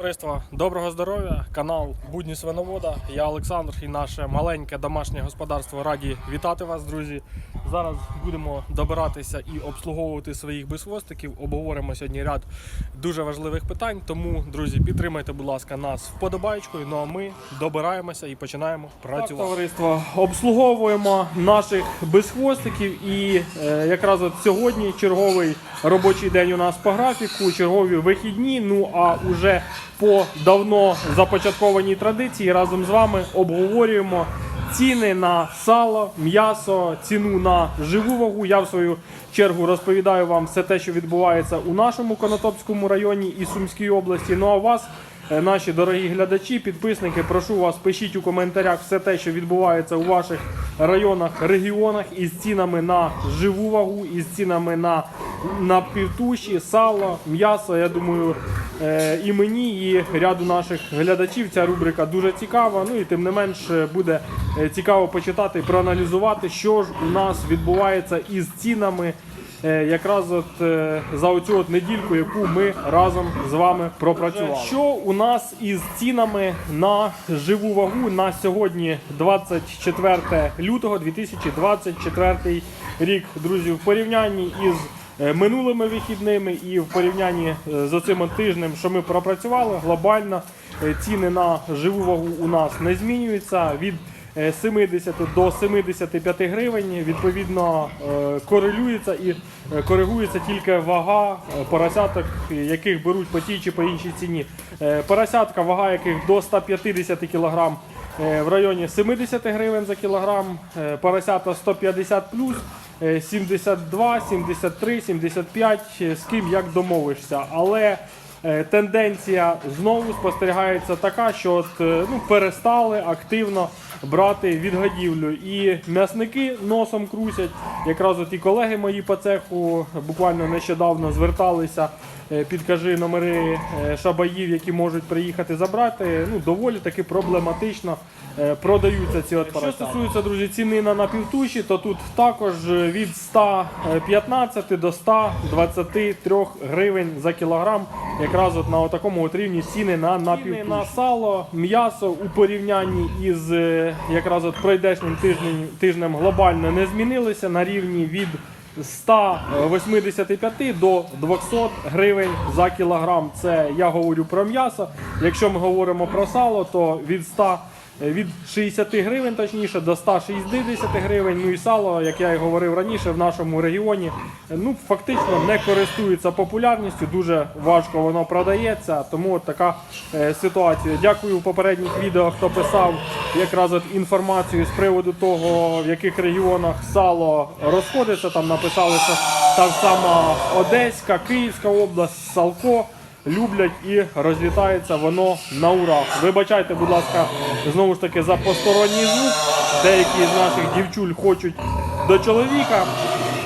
Товариство, доброго здоров'я! Канал Будні Свиновода. Я Олександр і наше маленьке домашнє господарство раді вітати вас, друзі. Зараз будемо добиратися і обслуговувати своїх безхвостиків. Обговоримо сьогодні ряд дуже важливих питань. Тому, друзі, підтримайте, будь ласка, нас вподобайкою. Ну а ми добираємося і починаємо працювати. Так, товариство, обслуговуємо наших безхвостиків. І е, якраз от сьогодні черговий робочий день у нас по графіку, чергові вихідні. Ну а уже по давно започаткованій традиції разом з вами обговорюємо ціни на сало, м'ясо, ціну на живу вагу. Я в свою чергу розповідаю вам все те, що відбувається у нашому Конотопському районі і Сумській області. Ну а вас. е, Наші дорогі глядачі, підписники, прошу вас, пишіть у коментарях все те, що відбувається у ваших районах, регіонах із цінами на живу вагу, із цінами на, на півтуші, сало, м'ясо. Я думаю, і мені, і ряду наших глядачів ця рубрика дуже цікава. Ну і тим не менш е, буде е, цікаво почитати і проаналізувати, що ж у нас відбувається із цінами. е, Якраз от е, за оцю от недільку, яку ми разом з вами пропрацювали. Що у нас із цінами на живу вагу на сьогодні, 24 лютого 2024 рік, друзі, в порівнянні із е, минулими вихідними і в порівнянні е, з оцим тижнем, що ми пропрацювали, глобально е, ціни на живу вагу у нас не змінюються від е, 70 до 75 гривень. Відповідно е, корелюється і е, коригується тільки вага е, поросяток, яких беруть по тій чи по іншій ціні. Е, Поросятка, вага яких до 150 кг в районі 70 гривень за кілограм, е, поросята 150 плюс. Е, 72, 73, 75, е, з ким як домовишся. Але е, тенденція знову спостерігається така, що от, е, ну, перестали активно брати відгадівлю. І м'ясники носом крусять. Якраз от і колеги мої по цеху буквально нещодавно зверталися. Е, Підкажи номери е, шабаїв, які можуть приїхати забрати. Ну доволі таки проблематично е, продаються ці от Що стосується друзі ціни на напівтуші, то тут також від 115 до 123 гривень за кілограм. Якраз от на такому от рівні ціни на напівтуші. на сало, м'ясо у порівнянні із якраз от пройдешнім тижнем, тижнем глобально не змінилися на рівні від 185 до 200 гривень за кілограм. Це я говорю про м'ясо. Якщо ми говоримо про сало, то від 100 від 60 гривень, точніше, до 160 гривень. Ну і сало, як я і говорив раніше, в нашому регіоні ну фактично не користується популярністю. Дуже важко воно продається. Тому от така е, ситуація. Дякую у попередніх відео, хто писав якраз от інформацію з приводу того, в яких регіонах сало розходиться. Там написали, що та сама Одеська, Київська область, Салко люблять і розлітається воно на ура. Вибачайте, будь ласка, знову ж таки за посторонній звук. Деякі з наших дівчуль хочуть до чоловіка.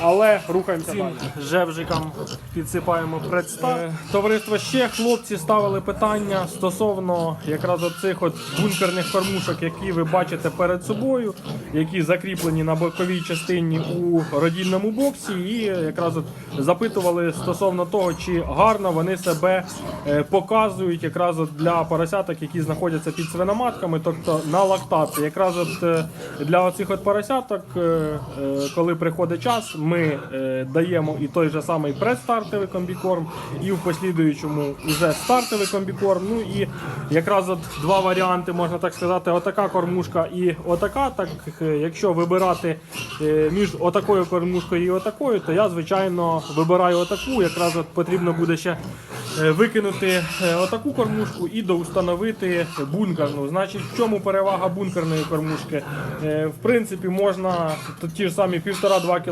Але рухаємося далі. Жевжикам підсипаємо представ. Товариство ще хлопці ставили питання стосовно якраз оцих от бункерних кормушок, які ви бачите перед собою, які закріплені на боковій частині у родільному боксі, і якраз от запитували стосовно того, чи гарно вони себе е, показують якраз от для поросяток, які знаходяться під свиноматками, тобто на лактації. Якраз от е, для оцих от поросяток, е, е, коли приходить час, ми е, даємо і той же самий предстартовий комбікорм, і в послідуючому вже стартовий комбікорм. Ну і якраз от два варіанти, можна так сказати, отака кормушка і отака. Так е, якщо вибирати е, між отакою кормушкою і отакою, то я звичайно вибираю отаку. Якраз от потрібно буде ще е, викинути е, отаку кормушку і доустановити бункерну. Значить, в чому перевага бункерної кормушки? Е, В принципі, можна ті ж самі 1,5-2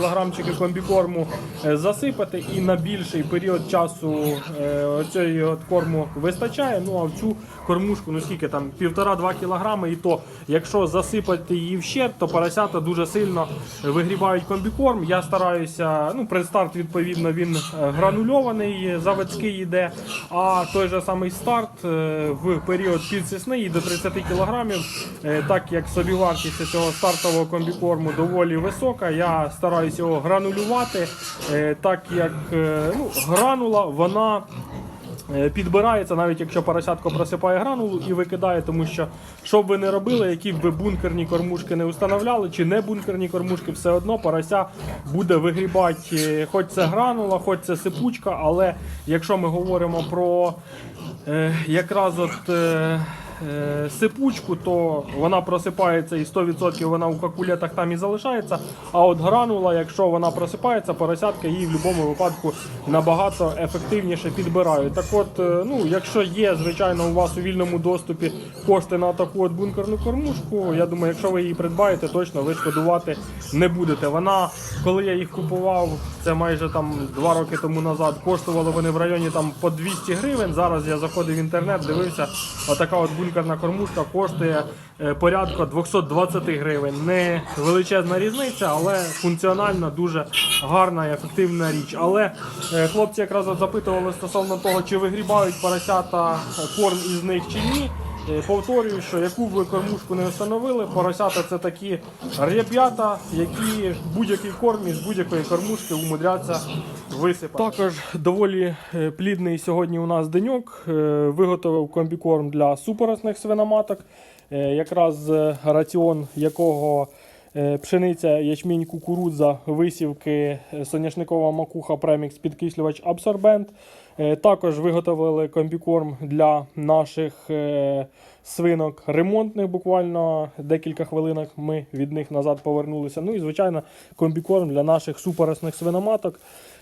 кілограмчики комбікорму е, засипати і на більший період часу е, от корму вистачає. Ну а в цю кормушку, ну скільки там 1,5-2 кілограми, і то, якщо засипати її вщент, то поросята дуже сильно вигрібають комбікорм. Я стараюся, ну, предстарт, відповідно, він е, гранульований, заводський йде. А той же самий старт в період підсісни і до 30 кілограмів, так як собівартість цього стартового комбікорму доволі висока, я стараюся його гранулювати, е, так як е, ну, гранула вона е, підбирається, навіть якщо поросятко просипає гранулу і викидає, тому що що б ви не робили, які б ви бункерні кормушки не установляли, чи не бункерні кормушки, все одно порося буде вигрібати, хоч це гранула, хоч це сипучка, але якщо ми говоримо про якраз от. Е, Сипучку, то вона просипається і 100% вона у какулетах там і залишається. А от гранула, якщо вона просипається, поросятка її в будь-якому випадку набагато ефективніше підбирають. Так от, е, ну, якщо є, звичайно, у вас у вільному доступі кошти на таку от бункерну кормушку, я думаю, якщо ви її придбаєте, точно ви шкодувати не будете. Вона, коли я їх купував, це майже там два роки тому назад, коштували вони в районі там по 200 гривень. Зараз я заходив в інтернет, дивився, отака от бункерна кормушка коштує е, порядка 220 гривень. Не величезна різниця, але функціональна, дуже гарна і ефективна річ. Але е, хлопці якраз запитували стосовно того, чи вигрібають поросята е, корм із них чи ні. Е, Повторюю, що яку б ви кормушку не встановили, поросята це такі ребята, які будь-який корм із будь-якої кормушки умудряться висипати. Також доволі е, плідний сьогодні у нас деньок. Е, Виготовив комбікорм для супоросних свиноматок, якраз раціон якого пшениця, ячмінь, кукурудза, висівки, е, соняшникова макуха, премікс, підкислювач, абсорбент. Е, Також виготовили комбікорм для наших е, свинок ремонтних. Буквально декілька хвилинок ми від них назад повернулися. Ну і звичайно, комбікорм для наших супоросних свиноматок.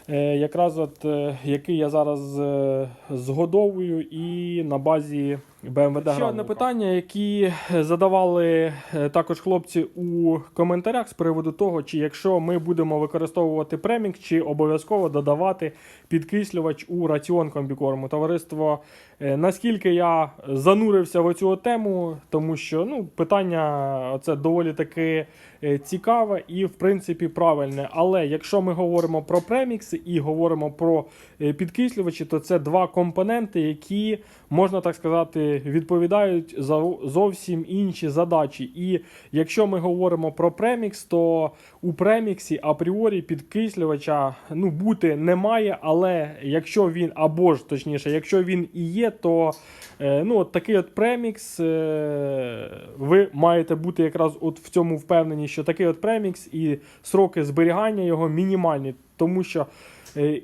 е, Якраз от е, який я зараз е, згодовую і на базі БМВД. Ще одне питання, які задавали е, також хлопці у коментарях з приводу того, чи якщо ми будемо використовувати премінг, чи обов'язково додавати підкислювач у раціон комбікорму. Товариство, е, наскільки я занурився в цю тему, тому що ну, питання це доволі таки е, цікаве і, в принципі, правильне. Але якщо ми говоримо про премікси і говоримо про е, підкислювачі, то це два компоненти, які, можна так сказати, відповідають за зовсім інші задачі. І якщо ми говоримо про премікс, то у преміксі апріорі підкислювача ну, бути немає, але якщо він, або ж точніше, якщо він і є, то е, ну, от такий от премікс, е, ви маєте бути якраз от в цьому впевнені, що такий от премікс і сроки зберігання його мінімальні, тому що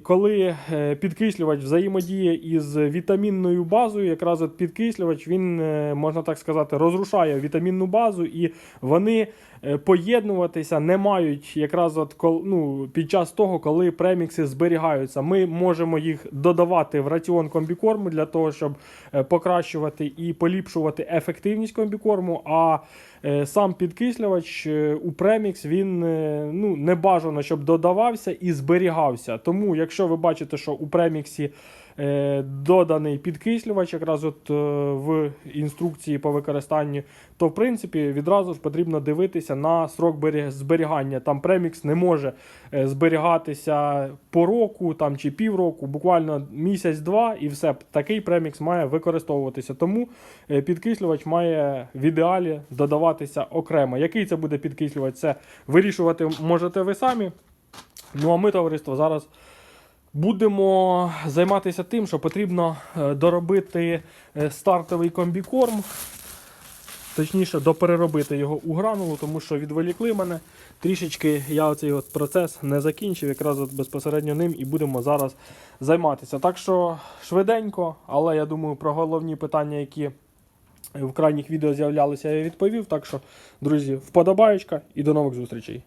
Коли е, підкислювач взаємодіє із вітамінною базою, якраз от підкислювач він, е, можна так сказати, розрушає вітамінну базу, і вони е, поєднуватися не мають якраз от ну, під час того, коли премікси зберігаються. Ми можемо їх додавати в раціон комбікорму для того, щоб е, покращувати і поліпшувати ефективність комбікорму. А е, сам підкислювач е, у премікс він е, ну, не бажано, щоб додавався і зберігався. Тому, якщо ви бачите, що у преміксі е, доданий підкислювач, якраз от е, в інструкції по використанню, то в принципі відразу ж потрібно дивитися на срок зберігання. Там премікс не може е, зберігатися по року там, чи півроку, буквально місяць-два, і все. Такий премікс має використовуватися. Тому е, підкислювач має в ідеалі додаватися окремо. Який це буде підкислювач, це вирішувати можете ви самі. Ну а ми, товариство, зараз будемо займатися тим, що потрібно е, доробити е, стартовий комбікорм. Точніше, допереробити його у гранулу, тому що відволікли мене. Трішечки я цей от процес не закінчив, якраз от безпосередньо ним і будемо зараз займатися. Так що швиденько, але я думаю, про головні питання, які в крайніх відео з'являлися, я відповів. Так що, друзі, вподобаєчка і до нових зустрічей.